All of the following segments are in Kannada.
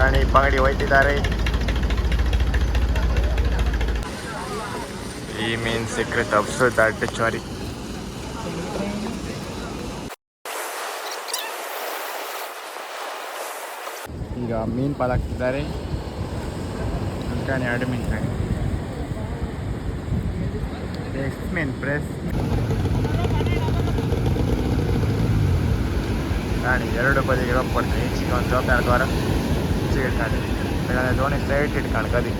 ಪ್ರಾಣಿ ಪಂಗಡಿ ಹೋಯ್ತಿದ್ದಾರೆ. ಈ ಮೀನ್ ಸಿಕ್ಕರೆ ತಪ್ಸು ದಟ್ಟ ಚಾರಿ ಈಗ ಮೀನ್ ಪಾಲಾಗ್ತಿದ್ದಾರೆ. ಅಂತಾನೆ ಎರಡು ಮೀನ್ ಎಷ್ಟು ಮೀನ್ ಪ್ರೆಸ್ ಕಾಣಿ ಎರಡು ಬದಿಗೆ ಈಚೆಗೆ ಒಂದು ರೊಕ್ಕ ಎರಡು ಹೇಳ್ತಾರೆ ಯಾಕಂದರೆ ದೋಣಿ ಸ್ಟ್ರೈಟ್ ಇಟ್ಕೊಂಡು ಕದಿ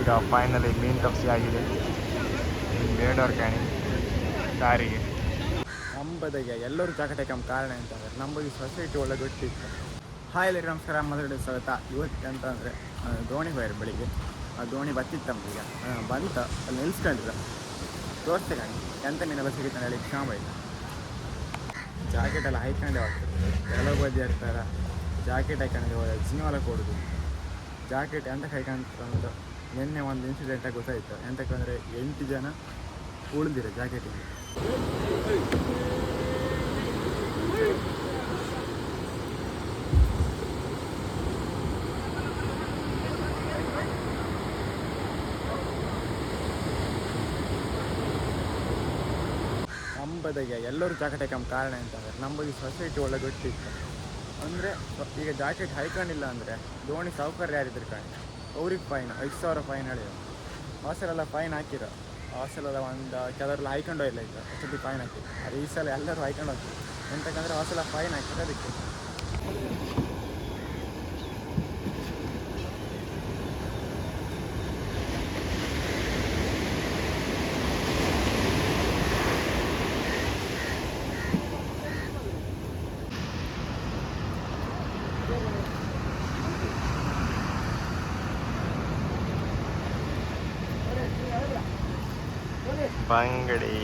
ಈಗ ಫೈನಲಿ ಮೀನು ತಪ್ಸಿ ಆಗಿದೆ. ಬೇಡವ್ರ ಕಾಣಿ ಕಾರಿಗೆ ನಂಬದಗೆ ಎಲ್ಲರೂ ಜಾಗಟೆ ಕಮ್ಮ ಕಾರಣ ಅಂತಂದ್ರೆ ನಮಗೆ ಸೊಸೈಟಿ ಒಳ್ಳೆ ಗೊತ್ತಿತ್ತು ಹಾಯ್ ಎಲ್ಲರಿಗೂ ನಮಸ್ಕಾರ ಮೊದಲು ಸ್ವಾಗತ. ಇವತ್ತು ಅಂತಂದರೆ ದೋಣಿ ಹೋಯ್ರು ಬೆಳಿಗ್ಗೆ. ಆ ದೋಣಿ ಬತ್ತಿತ್ತು ನಮ್ಗೆ ಬಂತ, ಅಲ್ಲಿ ನಿಲ್ಸ್ಕೊಂಡಿದ್ರು. ತೋರಿಸ್ತೆ ಕಾಣಿ ಎಂತ ಮೀನೆಲ್ಲ ಸಿಗುತ್ತೆ ಹೇಳಿ ಕ್ಷಾಮ ಇಲ್ಲ ಜಾಕೆಟ್ ಎಲ್ಲ ಹಾಯ್ಕೊಂಡೇ ಹೋಗ್ತದೆ. ಎಲ್ಲ ಬದಿ ಇರ್ತಾರೆ ಜಾಕೆಟ್ ಹಾಕೊಂಡು ಜೀವನ ಕೊಡೋದು. ಜಾಕೆಟ್ ಎಂತ ಹಾಯ್ಕೊಂತ ನಿನ್ನೆ ಒಂದು ಇನ್ಸಿಡೆಂಟಾಗಿ ಗೊತ್ತಾಯ್ತು. ಎಂತಕ್ಕಂದರೆ ಎಂಟು ಜನ ಉಳಿದಿರ ಜಾಕೆಟಿಗೆ. ನಂಬದಗೆ ಎಲ್ಲರೂ ಜಾಕೆಟ್ ಹಾಕಮ್ಮ ಕಾರಣ ಅಂತಂದ್ರೆ ನಮಗೆ ಸೊಸೈಟಿ ಒಳ್ಳೆ ಗೊತ್ತಿತ್ತು. ಅಂದರೆ ಈಗ ಜಾಕೆಟ್ ಹಾಯ್ಕೊಂಡಿಲ್ಲ ಅಂದರೆ ದೋಣಿ ಸೌಕರ್ಯ ಯಾರಿದ್ರು ಕಾಣಿ. ಅವ್ರಿಗೆ ಫೈನ್ ಐದು ಸಾವಿರ ಫೈನ್ ಹೇಳಿದ್ರು ಹಾಸ್ಟೆಲೆಲ್ಲ ಫೈನ್ ಹಾಕಿರೋ. ಹಾಸ್ಟೆಲೆಲ್ಲ ಒಂದು ಕೆಲವರೆಲ್ಲ ಹಾಯ್ಕೊಂಡು ಇಲ್ಲ ಈಗ. ಅಷ್ಟೊತ್ತಿಗೆ ಫೈನ್ ಹಾಕಿದ್ರು ಅದು ಈ ಸಲ ಎಲ್ಲರೂ ಹಾಯ್ಕೊಂಡು ಹೋಗ್ತೀವಿ ಎಂತಕ್ಕಂದ್ರೆ ಹಾಸ್ಟೆಲ್ಲ ಫೈನ್ ಹಾಕಿದ್ರೆ ಅದಕ್ಕೆ ಬಂಗಡಿ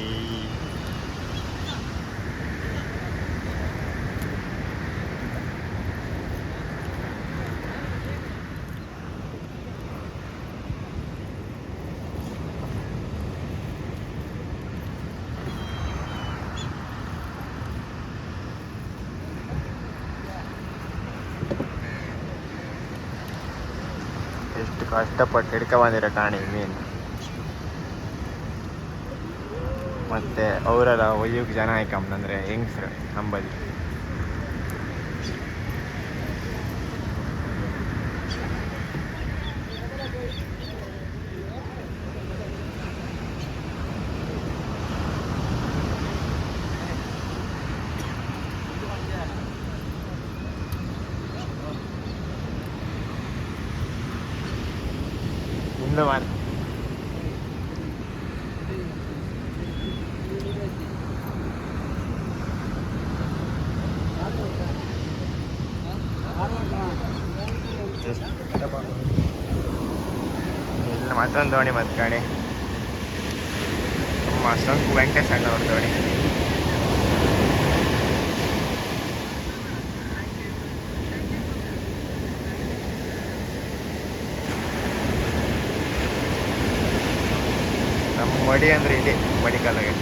ಎಷ್ಟು ಕಷ್ಟಪಟ್ಟು ಹಿಡ್ಕೊ ಬಂದಿರೋ ಕಾಣಿ ಮೀನು. ಮತ್ತೆ ಅವರೆಲ್ಲ ಒಯ್ಯೋಕೆ ಜನ ಆಯ್ಕಂಬಂದ್ರೆ ಹೆಂಗ್ಸ್ರು ನಂಬಲ್ಲಿ ಮುಂದೆ ಮಾಡಿ ಇಲ್ಲ ಮತ್ತೊಂದು ದೋಣಿ ಮತ್ತೆ ಕಣಿ ಮಸ್ತೊಂದು ವೆಂಕಟೇಶ್ ಅಣ್ಣ ಅವ್ರ ದೋಣಿ. ನಮ್ಮ ಮಡಿ ಅಂದ್ರೆ ಇಲ್ಲಿ ಮಡಿಕಾಲಾಗೆ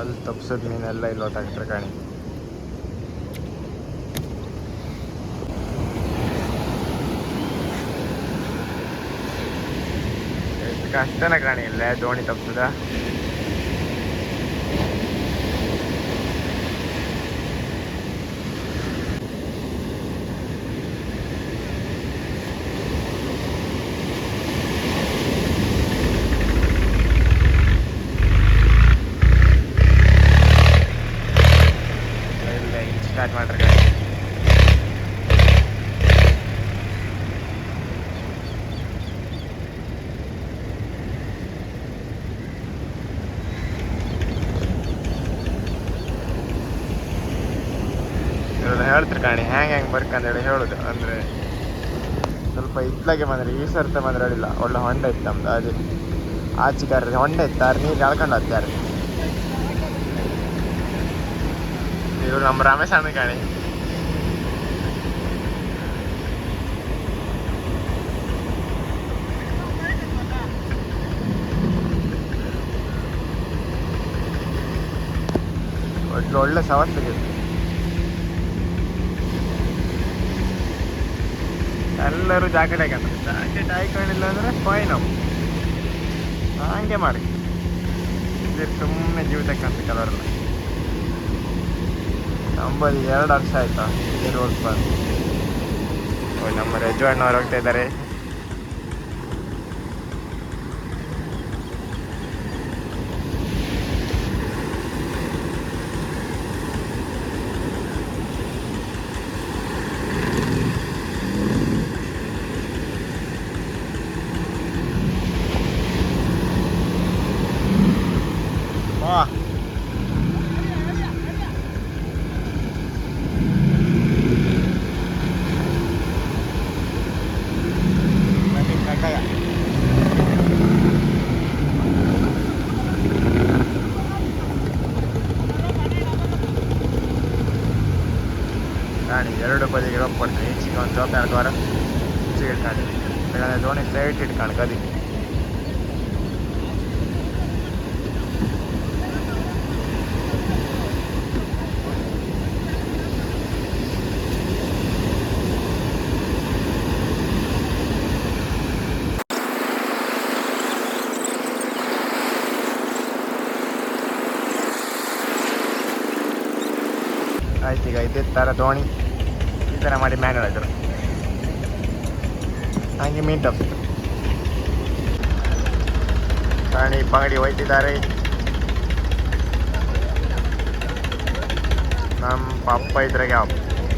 ಅಲ್ಲಿ ತಪ್ಸೋದು ಮೀನೆಲ್ಲ ಇಲ್ಲಿ ಹೊತ್ತಾಗ್ತಾರೆ ಕಾಣಿ. ಕಷ್ಟನ ಕಾಣಿ ಇಲ್ಲ ದೋಣಿ ತಪ್ಸದ ಇಲ್ಲ ಈಗ ಸ್ಟಾರ್ಟ್ ಮಾಡ್ರಿ ಗಾಡಿ ಹೇಳ್ತಿರ್ ಕಾಣಿ. ಹ್ಯಾಂಗೆ ಹೆಂಗೆ ಬರ್ಕಂದೇಳಿ ಹೇಳೋದು. ಅಂದ್ರೆ ಸ್ವಲ್ಪ ಇತ್ಲಾಗೆ ಬಂದರೆ, ಈ ಸರ್ತ ಬಂದ್ರೆ ಹೇಳಿಲ್ಲ. ಒಳ್ಳೆ ಹೊಂಡ ಇತ್ತು ನಮ್ದು, ಅದೇ. ಆಚೆಗಾರ ಹೊಂಡ ಇತ್ತು ಯಾರು ನೀರು ಎಳ್ಕೊಂಡು ಹತ್ತಾರ ಇವ್ರು ನಮ್ಮ ರಮೇಶ್ ಅಣ್ಣ ಕಾಣಿ ಒಳ್ಳೆ ಒಳ್ಳೆ ಎಲ್ಲರೂ ಜಾಕೆಟ್ ಹಾಕೊಂಡ್ರೆ ಜಾಕೆಟ್ ಹಾಕೊಂಡಿಲ್ಲ ಅಂದರೆ ಫೈನ್ ಹಂಗೆ ಮಾಡಿ. ಇದ್ರ ಸುಮ್ಮನೆ ಜೀವಿತಕ್ಕಂತ ಕೆಲವರೆಲ್ಲ ನಂಬಲ್ಲಿ ಎರಡು ವರ್ಷ ಆಯ್ತಾ ರೋಡ್ ಬಂದು ನಮ್ಮ ರೆಜ್ವಾಣ್ಣವ್ರು ಹೋಗ್ತಾ ಇದ್ದಾರೆ. ವಾ ಬನ್ನಿ ಕಡ್ಡಾಯ ಗಾಡಿ ಎರಡು ಬದಿಗೆ ರೋಪ್ ಕೊಡ್ತೀನಿ ಈಚೆಗೆ ಒಂದು ಜೋಪ್ ಎರಡು ವಾರ ಈಚೆಗೆ ಇಟ್ಕೊಂಡು ಇಲ್ಲಾಂದ್ರೆ ದೋಣಿ ಸ್ಟ್ರೈಟ್ ಇಟ್ಕೊಂಡು ಗದಿ ಆಯ್ತು ಈಗ ಇದೇ ಥರ ದೋಣಿ ಈ ಥರ ಮಾಡಿ ಮ್ಯಾನುವಲ್ ಹಾಕಿದ್ರು ಹಂಗೆ ಮೀನ್ ಅಪ್ ಪ್ರಾಣಿ ಪಂಗಡಿ ಹೋಯ್ತಿದ್ದಾರೆ ನಮ್ಮ ಪಪ್ಪ ಇದ್ರಾಗ ಯಾವ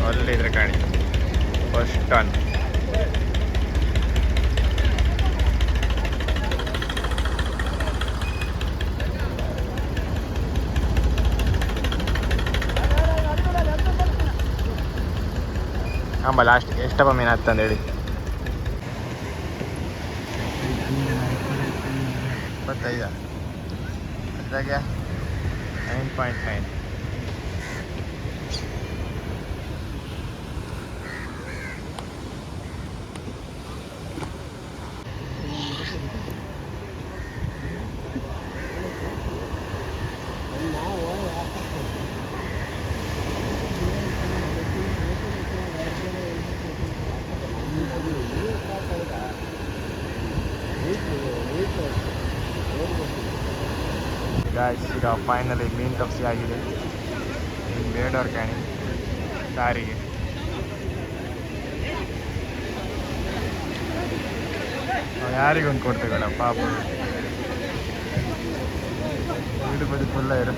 ಅಲ್ಲಿದ್ರೆ ಕಾಣಿ. ಫಸ್ಟ್ ಟನ್ ಆಂಬ ಲಾಸ್ಟ್ ಎಷ್ಟಪ್ಪ ಮೀನು ಹತ್ತಂದೇಳಿ ಇಪ್ಪತ್ತೈದು. ಅದ್ರಾಗೆ ನೈನ್ ಪಾಯಿಂಟ್ ನೈನ್ ಗಾಯ್ಸ್ ಈಗ ಫೈನಲಿ ಮೀನು ತಪ್ಸಿ ಆಗಿದೆ. ಬೇಡವ್ರ ಕಾಣಿ ಸಾರಿಗೆ ಯಾರಿಗೊಂದು ಕೊಡ್ತೇವಲ್ಲ ಪಾಪ. ಇದು ಬದಿ ಫುಲ್ಲ ಇರು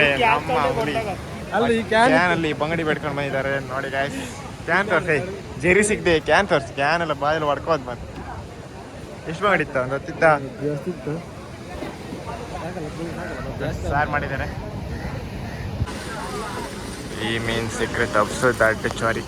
ನೋಡಿ, ನಮ್ಮ ಹುಲಿ. ಅಲ್ಲಿ ಈ ಕ್ಯಾನ್ ಅಲ್ಲಿ ಬಂಗಡಿ ಬೆಡ್ಕೊಂಡು ಬಂದಿದ್ದಾರೆ. ನೋಡಿ ಗಾಯ್ಸ್ ಕ್ಯಾನ್ ತೋರ್ಸಿ. ಜೆರಿ ಸಿಗದೆ ಕ್ಯಾನ್ ತೋರ್ಸಿ. ಕ್ಯಾನ್ ಎಲ್ಲ ಬಾಯಲ್ಲಿ ಹೊಡ್ಕೋದ್ ಮತ್ತೆ. ಎಷ್ಟು ಬಂಗಡಿ ಇತ್ತು? ಒಂದು ಹೊತ್ತಿತ್ತ? ಸಾರ್ ಮಾಡಿದ್ದಾರೆ. ಈ ಮೀನ್ ಸೀಕ್ರೆಟ್ ತಪ್ಸು ದಡ್ಡ ಚೋರಿ.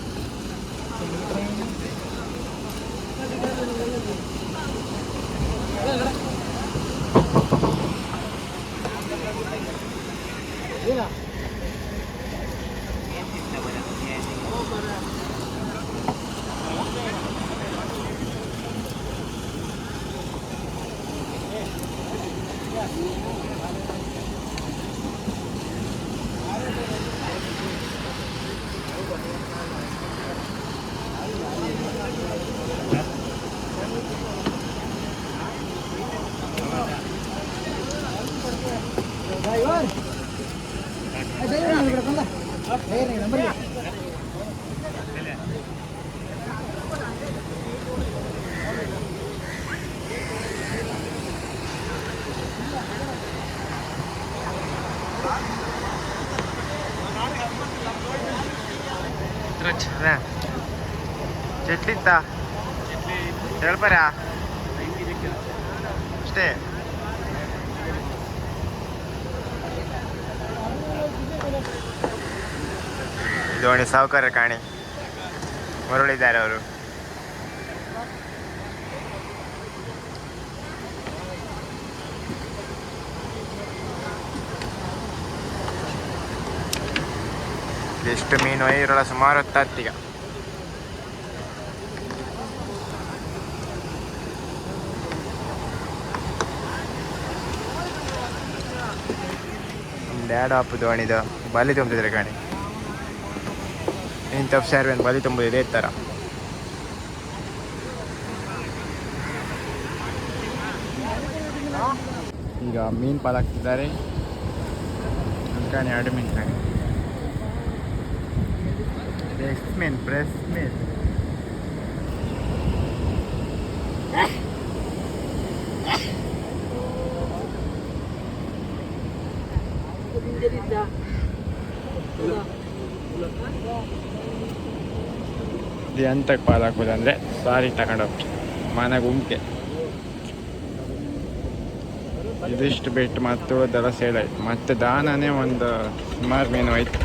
何? ಎಂತ ಹೇಳ್ಬಾರ ಅಷ್ಟೇ? ದೋಣಿ ಸಾವುಕಾರ ಕಾಣಿ. ಮರಳಿದ್ದಾರೆ ಅವರು. ಎಷ್ಟು ಮೀನು? ಇರೋಲ್ಲ ಸುಮಾರು ಹೊತ್ತಾತ್ತೀಗ ಡ್ಯಾಡ್ ಆಪ್ ದೋಣಿದು ಬಲಿ ತುಂಬಿದ್ರೆ ಕಾಣಿ. ಇಂಥ ಸರ್ವೆನ್ ಬಲಿ ತುಂಬುದು ಇದೇ ಥರ. ಈಗ ಮೀನು ಪಾಲಾಗ್ತಿದ್ದಾರೆ ಕಾಣಿ ಎರಡು ಮೀನು ಕಾಣಿ. ಬ್ರೆಸ್ಟ್ ಮೀನ್ ಫ್ರೆಶ್ ಮೀನ್ ಎಂತಕ್ಕೆ ಪಾಲ್ ಹಾಕೋದು ಅಂದರೆ ಸಾರಿ ತಗೊಂಡೋಗಿ ಮನೆಗೆ ಉಮ್ಕೆ. ಇದಿಷ್ಟು ಬಿಟ್ಟು ಮತ್ತು ದರ ಸೇಲ್ ಆಯ್ತು. ಮತ್ತೆ ದಾನನೇ ಒಂದು ಸುಮಾರು ಮೀನು ಆಯ್ತು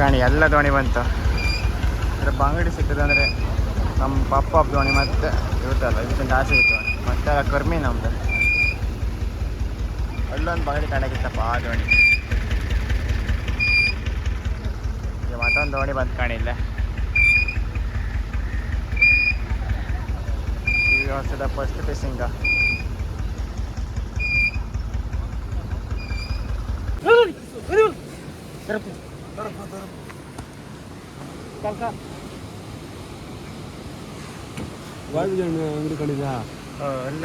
ಕಾಣಿ, ಎಲ್ಲ ದೋಣಿ ಬಂತು. ಅಂದರೆ ಬಂಗಡಿ ಸಿಗ್ತದೆ ನಮ್ಮ ಪಪ್ಪ ದೋಣಿ ಮತ್ತೆ ಇರುತ್ತಲ್ಲ ಇದಕ್ಕಿಂತ ಆಸೆ ಇತ್ತು. ಮತ್ತೆ ಕರ್ಮಿ ನಮ್ದು. ಅಲ್ಲೊಂದು ಬಾಗಿಲು ಕಾಣಕಿತ್ತಪ್ಪ ಆ ದೋಣಿ. ಮತ್ತೊಂದು ದೋಣಿ ಬಂದು ಕಾಣಿಲ್ಲ ಈಗ ವರ್ಷದ ಫಸ್ಟ್ ಫಿಶಿಂಗ ಅಂಗಡಿ ಕಡಿದ ಅಲ್ಲ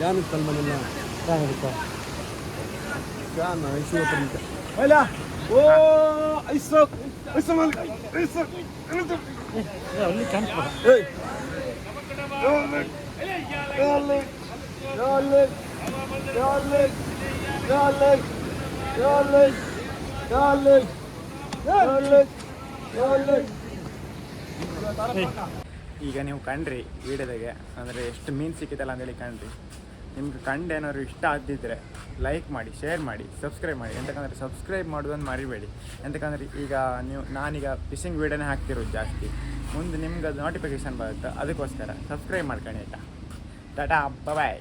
ಯಾರು ಕಲ್ಮನೆಲ್ಲ ಕ್ಯಾನ್ ಐವತ್ತು ರೂಪಾಯಿ ಅಲ್ಲ ಓ ಐಸೋ ಐಸೋ ಮಾಲಿಕ ಐಸೋ ಅಲ್ಲಿ ಕ್ಯಾನ್ ಏಯ್ ಯಾರ್ಲಿಕ್ ಯಾರ್ಲಿಕ್ ಯಾರ್ಲಿಕ್ ಯಾರ್ಲಿಕ್ ಯಾರ್ಲಿಕ್ ಯಾರ್ಲಿಕ್ ಯಾರ್ಲಿಕ್ ಯಾರ್ಲಿಕ್ ಯಾರ್ಲಿಕ್ ಈಗ ನೀವು ಕಂಡ್ರಿ ವೀಡಿಯೋದಾಗೆ, ಅಂದರೆ ಎಷ್ಟು ಮೀನು ಸಿಕ್ಕಿತಲ್ಲ ಅಂತೇಳಿ ಕಂಡ್ರಿ. ನಿಮ್ಗೆ ಕಂಡು ಏನಾದ್ರು ಇಷ್ಟ ಆದಿದ್ರೆ ಲೈಕ್ ಮಾಡಿ ಶೇರ್ ಮಾಡಿ ಸಬ್ಸ್ಕ್ರೈಬ್ ಮಾಡಿ. ಎಂತಕ್ಕಂದ್ರೆ ಸಬ್ಸ್ಕ್ರೈಬ್ ಮಾಡೋದನ್ನು ಮರಿಬೇಡಿ. ಎಂತಕ್ಕಂದ್ರೆ ಈಗ ನೀವು, ನಾನೀಗ ಫಿಶಿಂಗ್ ವೀಡಿಯೋನೇ ಹಾಕ್ತಿರೋದು ಜಾಸ್ತಿ. ಮುಂದೆ ನಿಮ್ಗೆ ಅದು ನೋಟಿಫಿಕೇಶನ್ ಬರುತ್ತೆ. ಅದಕ್ಕೋಸ್ಕರ ಸಬ್ಸ್ಕ್ರೈಬ್ ಮಾಡ್ಕೊಳ್ಳಿ ಆಯಿತಾ? ಟಾಟಾ ಬಾಯ್